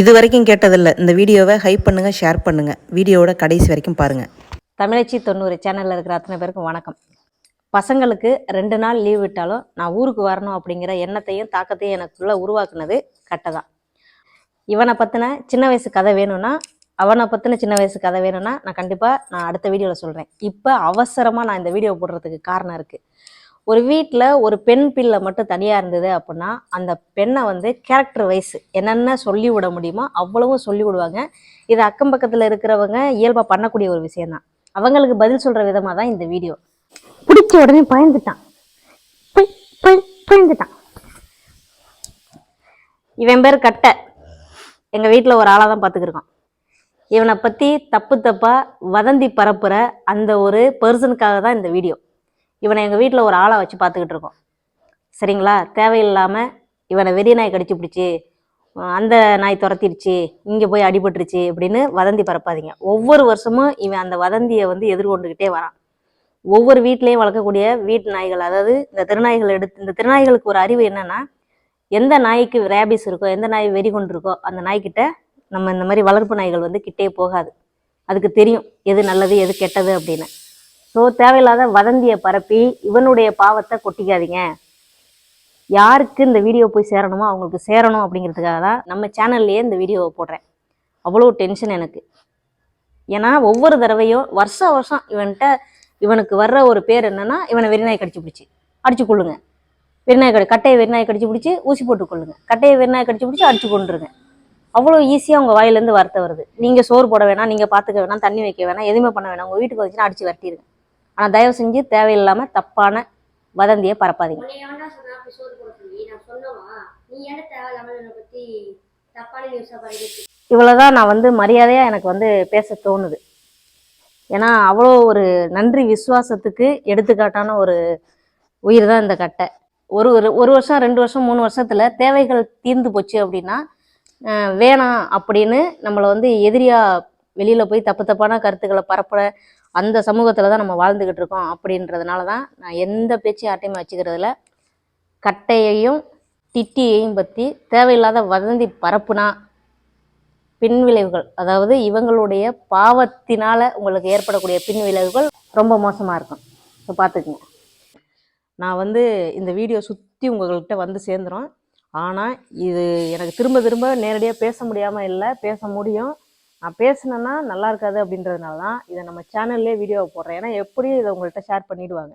இது வரைக்கும் கேட்டதில்லை. இந்த வீடியோவை ஹைப் பண்ணுங்கள் ஷேர் பண்ணுங்கள் வீடியோவோட கடைசி வரைக்கும் பாருங்கள் தமிழச்சி தொண்ணூறு சேனலில் இருக்கிற அத்தனை பேருக்கும் வணக்கம். பசங்களுக்கு ரெண்டு நாள் லீவ் விட்டாலும் நான் ஊருக்கு வரணும் அப்படிங்கிற எண்ணத்தையும் தாக்கத்தையும் எனக்குள்ளே உருவாக்குனது கட்டை தான் இவனை பற்றின சின்ன வயசு கதை வேணும்னா அவனை பற்றின சின்ன வயசு கதை வேணும்னா நான் கண்டிப்பாக நான் அடுத்த வீடியோவில் சொல்கிறேன் இப்போ அவசரமாக நான் இந்த வீடியோ போடுறதுக்கு காரணம் இருக்குது ஒரு வீட்டில் ஒரு பெண் பிள்ளை மட்டும் தனியாக இருந்தது அப்படின்னா அந்த பெண்ணை வந்து கேரக்டர் வைஸ் என்னென்ன சொல்லி விட முடியுமோ அவ்வளவும் சொல்லி விடுவாங்க. இது அக்கம் பக்கத்தில் இருக்கிறவங்க இயல்பாக பண்ணக்கூடிய ஒரு விஷயம்தான். அவங்களுக்கு பதில் சொல்கிற விதமாக தான் இந்த வீடியோ பிடிச்ச உடனே பயந்துட்டான். பயந்துட்டான். இவன் பேர் கட்டை. எங்கள் வீட்டில் ஒரு ஆளாக தான் பார்த்துக்கிருக்கான் இவனை பற்றி தப்பு தப்பாக வதந்தி பரப்புகிற அந்த ஒரு பர்சனுக்காக தான் இந்த வீடியோ இவனை எங்கள் வீட்டில் ஒரு ஆளாக வச்சு பார்த்துக்கிட்டு இருக்கோம். சரிங்களா? தேவையில்லாமல் இவனை வெறி நாய் கடிச்சு பிடிச்சி அந்த நாய் துரத்திடுச்சு. இங்கே போய் அடிபட்டுருச்சு அப்படின்னு வதந்தி பரப்பாதீங்க. ஒவ்வொரு வருஷமும் இவன் அந்த வதந்தியை வந்து எதிர்கொண்டுக்கிட்டே வரான். ஒவ்வொரு வீட்லேயும் வளர்க்கக்கூடிய வீட்டு நாய்கள் அதாவது இந்த திருநாய்கள் எடுத்து இந்த திருநாய்களுக்கு ஒரு அறிவு என்னென்னா எந்த நாய்க்கு ரேபிஸ் இருக்கோ எந்த நாய் வெறி கொண்டு இருக்கோ அந்த நாய்க்கிட்ட நம்ம இந்த மாதிரி வளர்ப்பு நாய்கள் வந்து கிட்டே போகாது. அதுக்கு தெரியும் எது நல்லது எது கெட்டது அப்படின்னு. ஸோ தேவையில்லாத வதந்தியை பரப்பி இவனுடைய பாவத்தை கொட்டிக்காதீங்க. யாருக்கு இந்த வீடியோ போய் சேரணுமோ அவங்களுக்கு சேரணும் அப்படிங்கிறதுக்காக தான் நம்ம சேனல்லையே இந்த வீடியோவை போடுறேன். அவ்வளோ டென்ஷன் எனக்கு. ஏன்னா ஒவ்வொரு தடவையும் வருஷ வருஷம் இவன்கிட்ட இவனுக்கு வர்ற ஒரு பேர் என்னென்னா இவனை வெறிநாய் கடிச்சு பிடிச்சி. அடிச்சு கொள்ளுங்க வெறிநாய் கடி கட்டையை வெறிநாய் கடிச்சு பிடிச்சி ஊசி போட்டு கொள்ளுங்க கட்டையை வெறிநாய் கடிச்சு பிடிச்சி அடிச்சு கொண்டுருங்க அவ்வளோ ஈஸியாக உங்கள் வாயிலேருந்து வார்த்தை வருது. நீங்கள் சோறு போட வேணாம் நீங்கள் பார்த்துக்க வேணாம் தண்ணி வைக்க வேணாம் எதுவுமே பண்ண வேணாம் உங்கள் வீட்டுக்கு வந்துச்சுன்னா அடிச்சு வரட்டிடுங்க ஆனால் தயவு செஞ்சு தேவையில்லாமல் தப்பான வதந்தியை பரப்பாதீங்க. இவ்வளோதான் நான் வந்து மரியாதையாக எனக்கு வந்து பேச தோணுது. ஏன்னா அவ்வளோ ஒரு நன்றி விசுவாசத்துக்கு எடுத்துக்காட்டான ஒரு உயிர் தான் இந்த கட்டை. ஒரு ஒரு ஒரு வருஷம் ரெண்டு வருஷம் மூணு வருஷத்துல தேவைகள் தீர்ந்து போச்சு அப்படின்னா வேணாம் அப்படின்னு நம்மளை வந்து எதிரியா வெளியில போய் தப்பு தப்பான கருத்துக்களை பரப்புற அந்த சமூகத்தில் தான் நம்ம வாழ்ந்துக்கிட்டு இருக்கோம் அப்படின்றதுனால தான் நான் எந்த பேச்சையும் யார்ட்டையுமே வச்சுக்கிறதுல கட்டையையும் திட்டியையும் பற்றி தேவையில்லாத வதந்தி பரப்புனா பின் விளைவுகள் அதாவது இவங்களுடைய பாவத்தினால உங்களுக்கு ஏற்படக்கூடிய பின் விளைவுகள் ரொம்ப மோசமாக இருக்கும். ஸோ பார்த்துக்குங்க நான் வந்து இந்த வீடியோ சுற்றி உங்கள்கிட்ட வந்து சேர்ந்துரும். ஆனால் இது எனக்கு திரும்ப திரும்ப நேரடியாக பேச முடியாமல் இல்லை பேச முடியும். நான் பேசினேன்னா நல்லா இருக்காது அப்படின்றதுனால தான் இதை நம்ம சேனல்லே வீடியோவை போடுறேன். ஏன்னா எப்படியும் இதை உங்கள்கிட்ட ஷேர் பண்ணிவிடுவாங்க